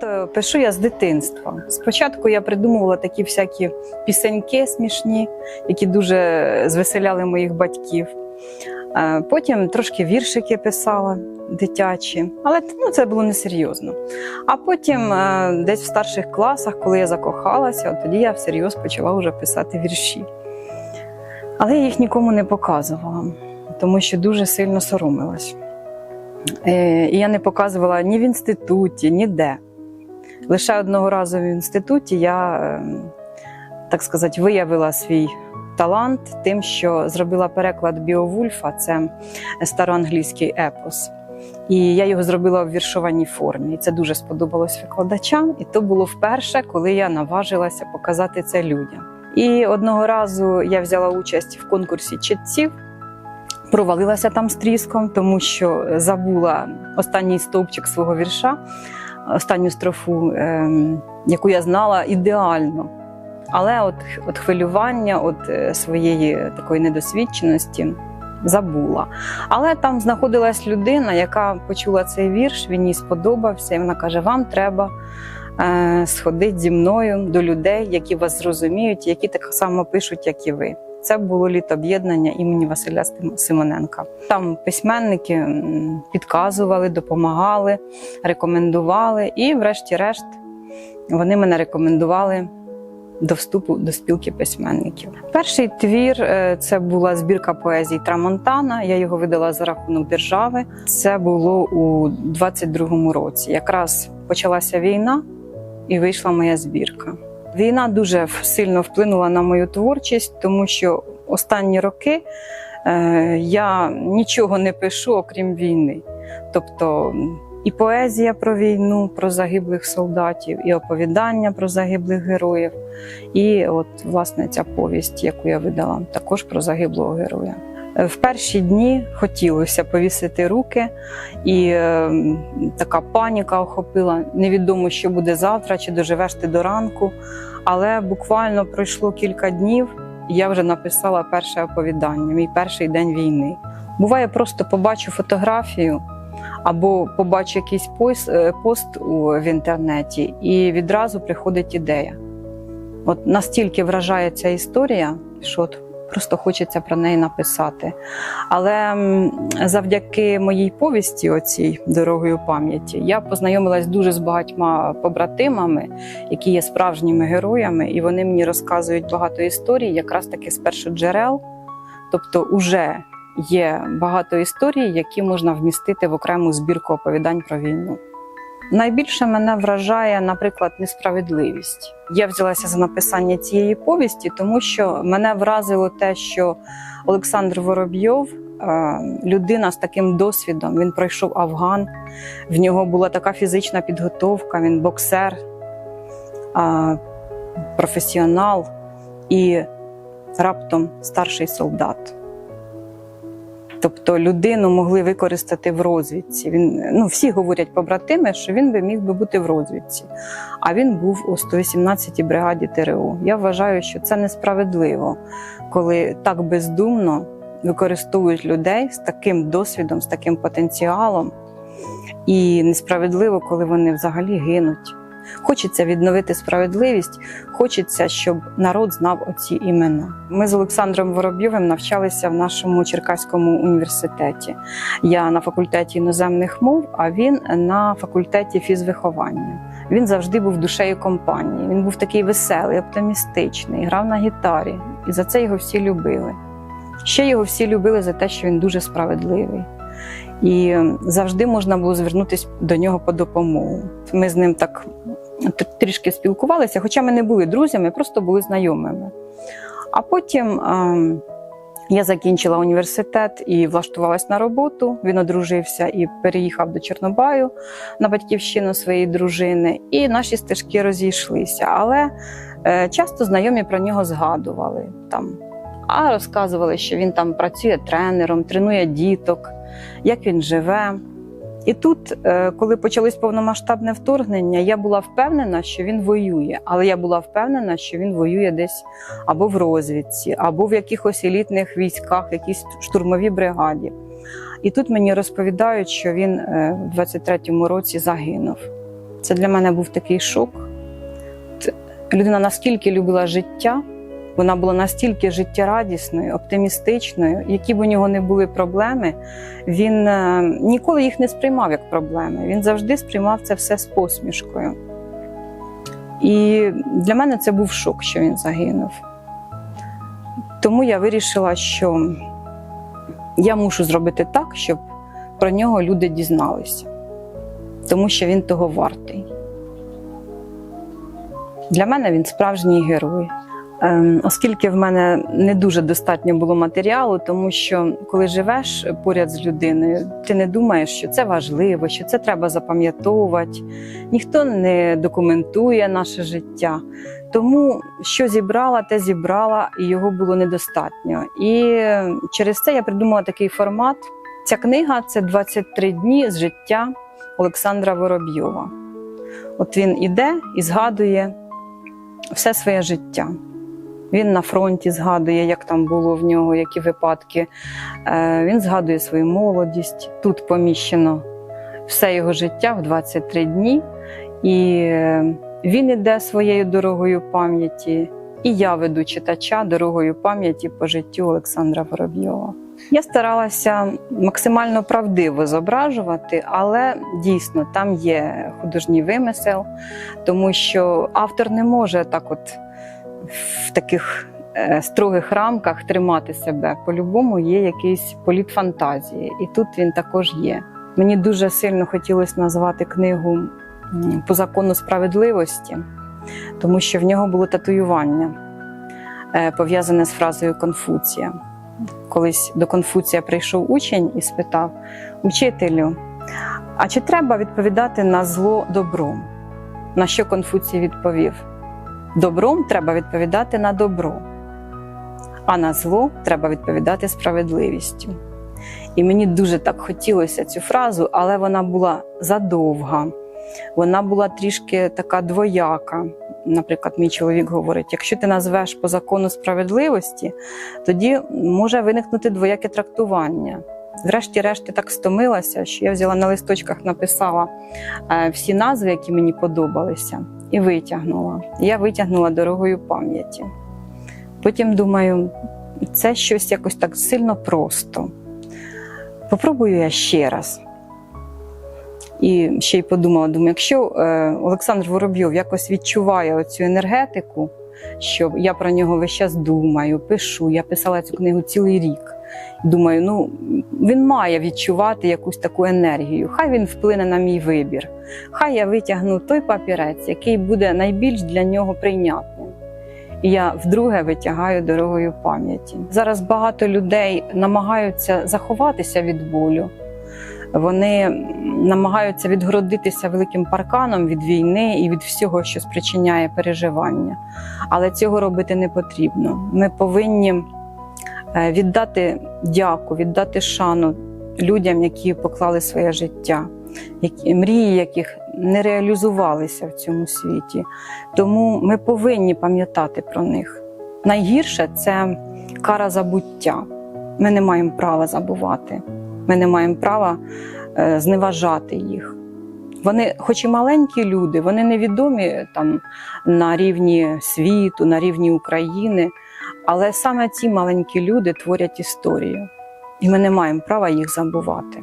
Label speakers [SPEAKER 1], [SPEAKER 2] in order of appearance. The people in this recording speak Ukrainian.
[SPEAKER 1] То пишу я з дитинства. Спочатку я придумувала такі всякі пісеньки смішні, які дуже звеселяли моїх батьків. Е, Потім трошки віршики писала дитячі, але ну, це було несерйозно. А потім, е, десь в старших класах, коли я закохалася, от тоді я всерйоз почала вже писати вірші. Але я їх нікому не показувала, тому що дуже сильно соромилась. Е, І я не показувала ні в інституті, ніде. Лише одного разу в інституті я, е, так сказати, виявила свій талант тим, що зробила переклад Біовульфа, це староанглійський епос. І я його зробила в віршованій формі. І це дуже сподобалось викладачам. І то було вперше, коли я наважилася показати це людям. І одного разу я взяла участь в конкурсі читців, провалилася там з тріском, тому що забула останній стовпчик свого вірша, останню строфу, ем, яку я знала ідеально. Але от, от хвилювання, от е, своєї такої недосвідченості забула. Але там знаходилась людина, яка почула цей вірш, він їй сподобався, і вона каже: Вам треба е, сходити зі мною до людей, які вас зрозуміють, які так само пишуть, як і ви. Це було літоб'єднання імені Василя Симоненка. Там письменники підказували, допомагали, рекомендували, і, врешті-решт, вони мене рекомендували до вступу до спілки письменників. Перший твір е, це була збірка поезій Трамонтана. Я його видала за рахунок держави. Це було у 22-му році. Якраз почалася війна, і вийшла моя збірка. Війна дуже сильно вплинула на мою творчість, тому що останні роки е, я нічого не пишу, окрім війни. Тобто і поезія про війну, про загиблих солдатів, і оповідання про загиблих героїв. І от власне ця повість, яку я видала, також про загиблого героя. В перші дні хотілося повісити руки, і е, така паніка охопила. Невідомо, що буде завтра, чи доживеш ти до ранку. Але буквально пройшло кілька днів, і я вже написала перше оповідання, мій перший день війни. Буває, просто побачу фотографію або побачу якийсь пост, е, пост у, в інтернеті, і відразу приходить ідея. От настільки вражає ця історія, що от просто хочеться про неї написати. Але завдяки моїй повісті, оцій дорогою пам'яті, я познайомилась дуже з багатьма побратимами, які є справжніми героями, і вони мені розказують багато історій, якраз таки з першоджерел. Тобто, уже є багато історій, які можна вмістити в окрему збірку оповідань про війну. Найбільше мене вражає, наприклад, несправедливість. Я взялася за написання цієї повісті, тому що мене вразило те, що Олександр Воробйов, е, людина з таким досвідом, він пройшов Афган, в нього була така фізична підготовка, він боксер, е, професіонал і раптом старший солдат. Тобто людину могли використати в розвідці. Він ну всі говорять побратими, що він би міг би бути в розвідці. А він був у 118-й бригаді ТРО. Я вважаю, що це несправедливо, коли так бездумно використовують людей з таким досвідом, з таким потенціалом, і несправедливо, коли вони взагалі гинуть. Хочеться відновити справедливість, хочеться, щоб народ знав оці імена. Ми з Олександром Воробйовим навчалися в нашому Черкаському університеті. Я на факультеті іноземних мов, а він на факультеті фізвиховання. Він завжди був душею компанії. Він був такий веселий, оптимістичний, грав на гітарі, і за це його всі любили. Ще його всі любили за те, що він дуже справедливий. І завжди можна було звернутися до нього по допомогу. Ми з ним так трішки спілкувалися, хоча ми не були друзями, просто були знайомими. А потім ем, я закінчила університет і влаштувалась на роботу. Він одружився і переїхав до Чорнобаю на батьківщину своєї дружини, і наші стежки розійшлися. Але е, часто знайомі про нього згадували там, а розказували, що він там працює тренером, тренує діток, як він живе. І тут, е, коли почалось повномасштабне вторгнення, я була впевнена, що він воює, але я була впевнена, що він воює десь або в розвідці, або в якихось елітних військах, в якійсь штурмовій бригаді. І тут мені розповідають, що він е, в 23-му році загинув. Це для мене був такий шок. Людина наскільки любила життя, вона була настільки життєрадісною, оптимістичною, які б у нього не були проблеми, він е, ніколи їх не сприймав як проблеми. Він завжди сприймав це все з посмішкою. І для мене це був шок, що він загинув. Тому я вирішила, що я мушу зробити так, щоб про нього люди дізналися, тому що він того вартий. Для мене він справжній герой. Ем, Оскільки в мене не дуже достатньо було матеріалу, тому що коли живеш поряд з людиною, ти не думаєш, що це важливо, що це треба запам'ятовувати. Ніхто не документує наше життя. Тому що зібрала, те зібрала, і його було недостатньо. І через це я придумала такий формат. Ця книга це 23 дні з життя Олександра Воробйова. От він іде і згадує все своє життя. Він на фронті згадує, як там було в нього, які випадки. Е, Він згадує свою молодість. Тут поміщено все його життя в 23 дні. І е, він іде своєю дорогою пам'яті, і я веду читача дорогою пам'яті по життю Олександра Воробйова. Я старалася максимально правдиво зображувати, але дійсно там є художній вимисел, тому що автор не може так, от в таких е, строгих рамках тримати себе. По-любому є якийсь політ фантазії, і тут він також є. Мені дуже сильно хотілося назвати книгу по закону справедливості, тому що в нього було татуювання, е, пов'язане з фразою Конфуція. Колись до Конфуція прийшов учень і спитав: Учителю, а чи треба відповідати на зло добром? На що Конфуцій відповів: Добром треба відповідати на добро, а на зло треба відповідати справедливістю. І мені дуже так хотілося цю фразу, але вона була задовга, вона була трішки така двояка. Наприклад, мій чоловік говорить: якщо ти назвеш по закону справедливості, тоді може виникнути двояке трактування. Врешті-решт, так стомилася, що я взяла на листочках, написала е, всі назви, які мені подобалися, і витягнула. Я витягнула дорогою пам'яті. Потім думаю, це щось якось так сильно просто. Попробую я ще раз. І ще й подумала: думаю, якщо е, Олександр Воробйов якось відчуває оцю енергетику, що я про нього весь час думаю, пишу. Я писала цю книгу цілий рік. Думаю, ну він має відчувати якусь таку енергію. Хай він вплине на мій вибір. Хай я витягну той папірець, який буде найбільш для нього прийнятним. І я вдруге витягаю дорогою пам'яті. Зараз багато людей намагаються заховатися від болю. Вони намагаються відгородитися великим парканом від війни і від всього, що спричиняє переживання. Але цього робити не потрібно. Ми повинні віддати дяку, віддати шану людям, які поклали своє життя, які, мрії яких не реалізувалися в цьому світі. Тому ми повинні пам'ятати про них. Найгірше це кара забуття. Ми не маємо права забувати. Ми не маємо права е, зневажати їх. Вони, хоч і маленькі люди, вони невідомі там на рівні світу, на рівні України, але саме ці маленькі люди творять історію, і ми не маємо права їх забувати.